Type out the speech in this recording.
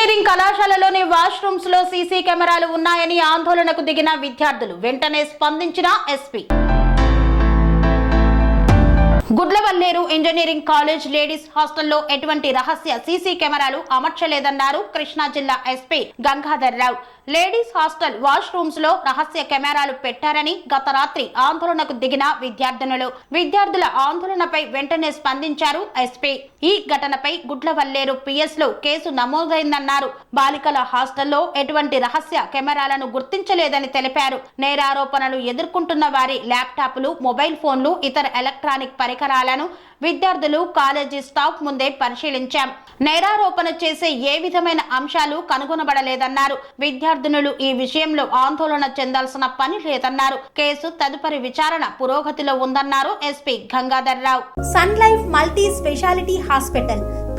Engineering కళాశాలలోని వాష్రూమ్స్లో CC కెమెరాలు ఉన్నాయని ఆందోళనకు దిగిన విద్యార్థులు వెంటనే స్పందించిన SP. Gudlavalleru engineering college ladies హాస్టల్లో ఎటువంటి రహస్య సీసీ కెమెరాలు అమర్చలేదన్నారు కృష్ణా జిల్లా SP Gangadhar Rao. Ladies hostel wash రూమ్స్లో రహస్య కెమెరాలు పెట్టారని గత రాత్రి ఆందోళనకు దిగిన విద్యార్థినులు. విద్యార్థుల ఆందోళనపై వెంటనే స్పందించారు ఎస్పీ. ఈ ఘటనపై గుడ్లవల్లేరు పిఎస్లో కేసు నమోదైందన్నారు. బాలికల హాస్టల్లో ఎటువంటి రహస్య కెమెరాలను గుర్తించలేదని తెలిపారు. నేరారోపణలు ఎదుర్కొంటున్న వారి ల్యాప్టాప్లు మొబైల్ ఫోన్లు ఇతర ఎలక్ట్రానిక్ పరికరాలను విద్యార్థులు కాలేజీ స్టాఫ్ ముందే పరిశీలించాం. నేరారోపణ చేసే ఏ విధమైన అంశాలు కనుగొనబడలేదన్నారు. విద్యార్థినులు ఈ విషయంలో ఆందోళన చెందాల్సిన పని లేదన్నారు. కేసు తదుపరి విచారణ పురోగతిలో ఉందన్నారు SP Gangadhar Rao. Sun Life multi speciality hospital